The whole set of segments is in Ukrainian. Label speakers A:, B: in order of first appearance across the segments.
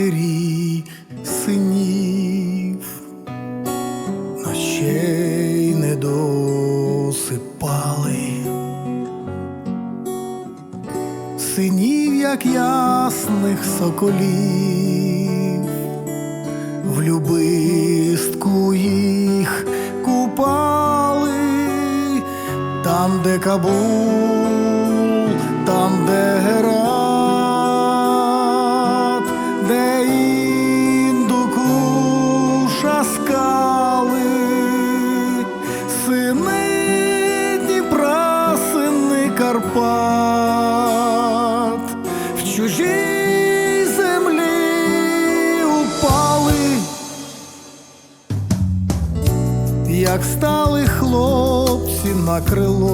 A: матері синів, ночей не досипали, синів, як ясних соколів, в любистку їх купали, там, де Кабул, там, де Герат, крило,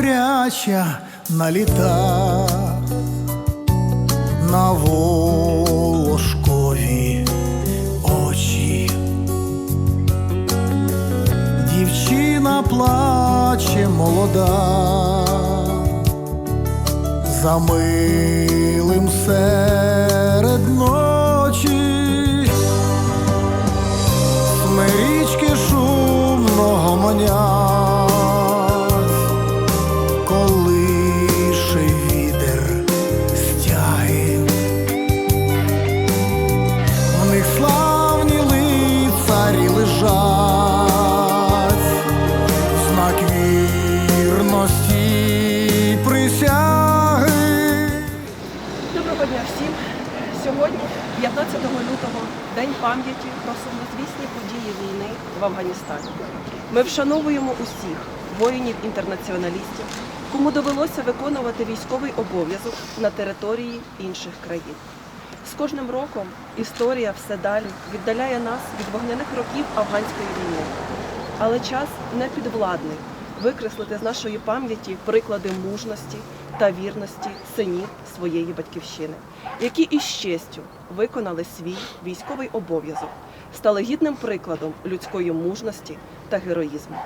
A: горяча наліта на волошкові очі. Дівчина плаче молода, за милим серед
B: 15 лютого, День пам'яті про сумнозвісні події війни в Афганістані. Ми вшановуємо усіх воїнів-інтернаціоналістів, кому довелося виконувати військовий обов'язок на території інших країн. З кожним роком історія все далі віддаляє нас від вогняних років афганської війни. Але час не підвладний викреслити з нашої пам'яті приклади мужності та вірності синів своєї батьківщини, які із честю виконали свій військовий обов'язок, стали гідним прикладом людської мужності та героїзму.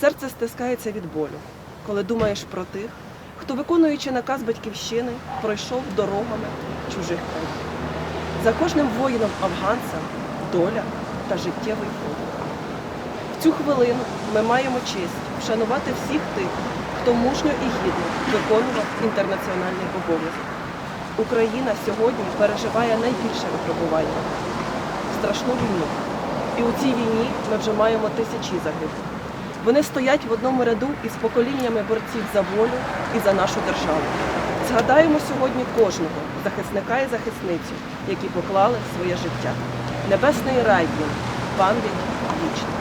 B: Серце стискається від болю, коли думаєш про тих, хто, виконуючи наказ батьківщини, пройшов дорогами чужих країн. За кожним воїном афганцем доля та життєвий. Цю хвилину ми маємо честь вшанувати всіх тих, хто мужньо і гідно виконував інтернаціональний обов'язок. Україна сьогодні переживає найбільше випробування страшну війну. І у цій війні ми вже маємо тисячі загиблих. Вони стоять в одному ряду із поколіннями борців за волю і за нашу державу. Згадаємо сьогодні кожного захисника і захисницю, які поклали своє життя. Небесний рай пам'ять вічна.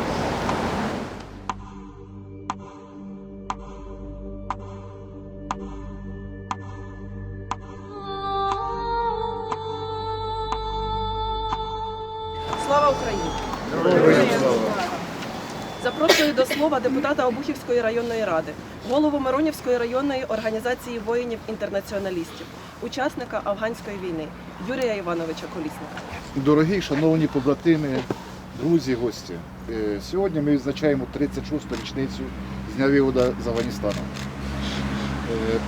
B: Запрошую до слова депутата Обухівської районної ради, голову Миронівської районної організації воїнів-інтернаціоналістів, учасника афганської війни Юрія Івановича Колісника.
C: Дорогі, шановні побратими, друзі, гості. Е, Сьогодні ми відзначаємо 36-ту річницю з дня виводу з Афганістану. Е,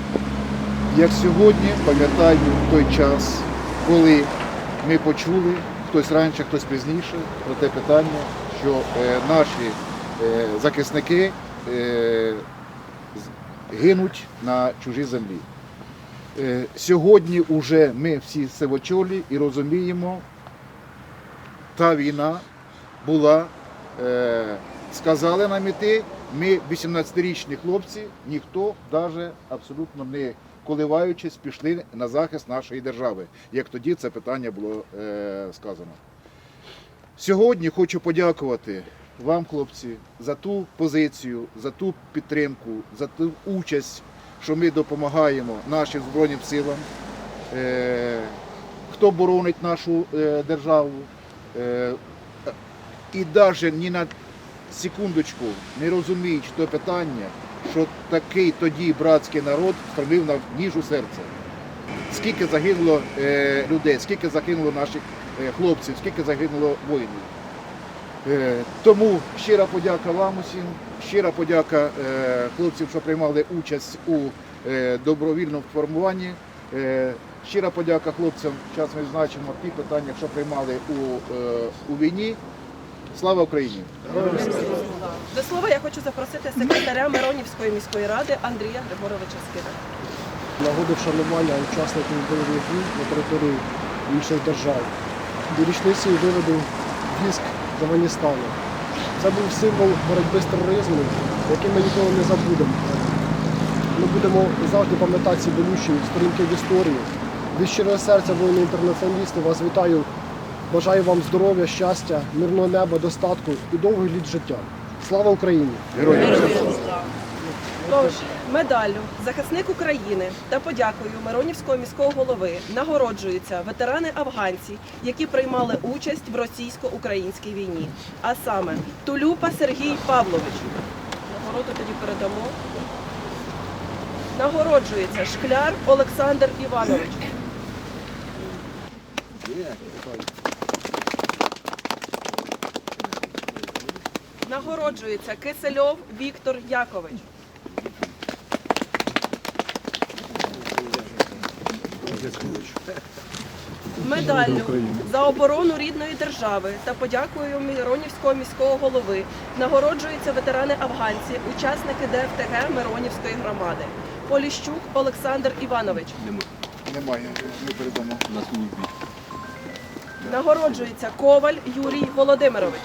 C: Як сьогодні, пам'ятаю той час, коли ми почули хтось раніше, хтось пізніше, про те питання, що е, наші захисники е, гинуть на чужій землі. Е, Сьогодні вже ми всі сивочолі і розуміємо, та війна була, е, сказали нам іти, ми 18-річні хлопці, ніхто навіть абсолютно не коливаючись, пішли на захист нашої держави, як тоді це питання було е, сказано. Сьогодні хочу подякувати вам, хлопці, за ту позицію, за ту підтримку, за ту участь, що ми допомагаємо нашим Збройним силам, е, хто боронить нашу е, державу. Е, і навіть ні на секундочку не розуміють то питання, що такий тоді братський народ встромив на ніжу серця. Скільки загинуло людей, скільки загинуло наших хлопців, скільки загинуло воїнів. Е, тому щира подяка вам усім, щира подяка е, хлопцям, що приймали участь у е, добровільному формуванні. Щира подяка хлопцям, зараз ми значимо ті питання, що приймали у, у війні. Слава Україні!
B: До слова я хочу запросити секретаря Миронівської міської ради Андрія Григоровича Скида.
D: нагоди вшанування учасників бойових дій на території інших держав. До річниці виводу військ Афганістану. Це був символ боротьби з тероризмом, який ми ніколи не забудемо. Ми будемо завжди пам'ятати ці болючі сторінки в історії. Від щирого серця, воїни-інтернаціоналісти, вас вітаю. Бажаю вам здоров'я, щастя, мирного неба, достатку і довгих літ життя. Слава Україні!
C: Героям!
B: Тож, медаллю захисник України та подякою Миронівського міського голови нагороджуються ветерани афганці, які приймали участь в російсько-українській війні. А саме Тулюпа Сергій Павлович. Нагороду тоді передамо. Нагороджується Шкляр Олександр Іванович. Нагороджується Кисельов Віктор Якович. Медаллю за оборону рідної держави та подякою Миронівського міського голови нагороджуються ветерани афганці, учасники ДФТГ Миронівської громади. Поліщук Олександр Іванович.
C: Немає, ми передамо.
B: Нагороджується Коваль Юрій Володимирович.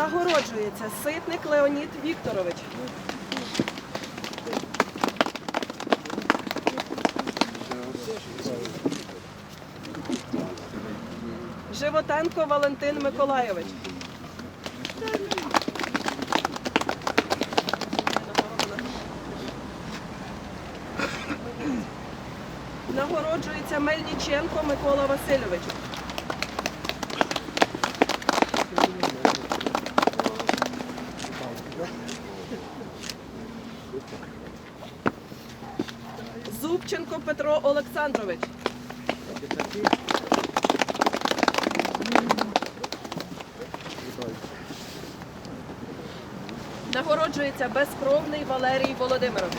B: Нагороджується Ситник Леонід Вікторович. Животенко Валентин Миколайович. Нагороджується Мельниченко Микола Васильович. Петро Олександрович. Нагороджується безкровний Валерій Володимирович.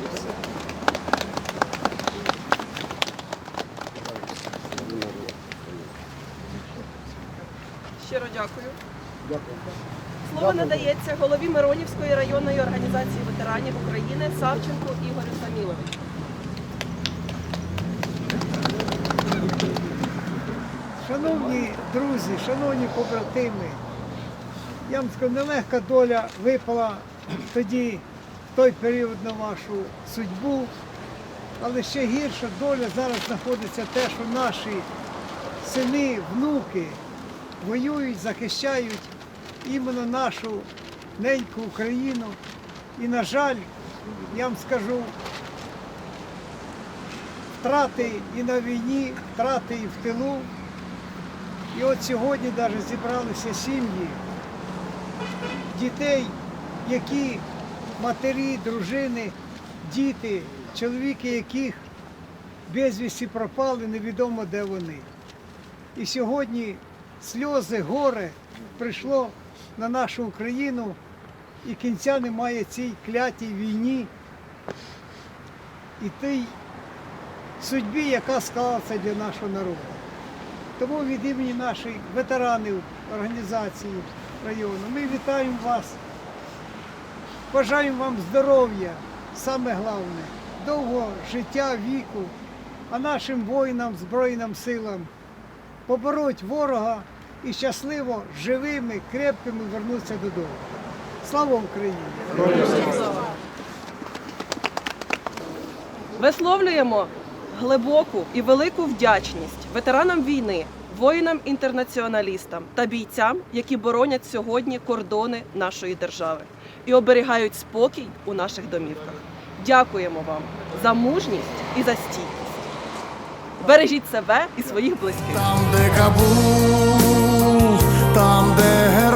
B: Щиро дякую.
D: Дякую.
B: Слово надається голові Миронівської районної організації ветеранів України Савченку Ігорю Саміловичу.
E: Шановні друзі, шановні побратими, я вам скажу, нелегка доля випала тоді, в той період на вашу судьбу, але ще гірша доля зараз знаходиться те, що наші сини, внуки воюють, захищають іменно нашу неньку Україну. І, на жаль, я вам скажу, втрати і на війні, втрати і в тилу. І от сьогодні навіть зібралися сім'ї дітей, які матері, дружини, діти, чоловіки, яких безвісті пропали, невідомо де вони. І сьогодні сльози, горе прийшло на нашу Україну, і кінця немає цій клятій війні. І той судьбі, яка склалася для нашого народу. Тому від імені наших ветеранів організації району ми вітаємо вас, бажаємо вам здоров'я, саме головне, довго життя, віку, а нашим воїнам, Збройним силам побороть ворога і щасливо, живими, крепкими вернутися додому. Слава Україні!
B: Висловлюємо глибоку і велику вдячність ветеранам війни, воїнам-інтернаціоналістам та бійцям, які боронять сьогодні кордони нашої держави і оберігають спокій у наших домівках. Дякуємо вам за мужність і за стійкість. Бережіть себе і своїх близьких.
A: Там, де Кабул, там, де.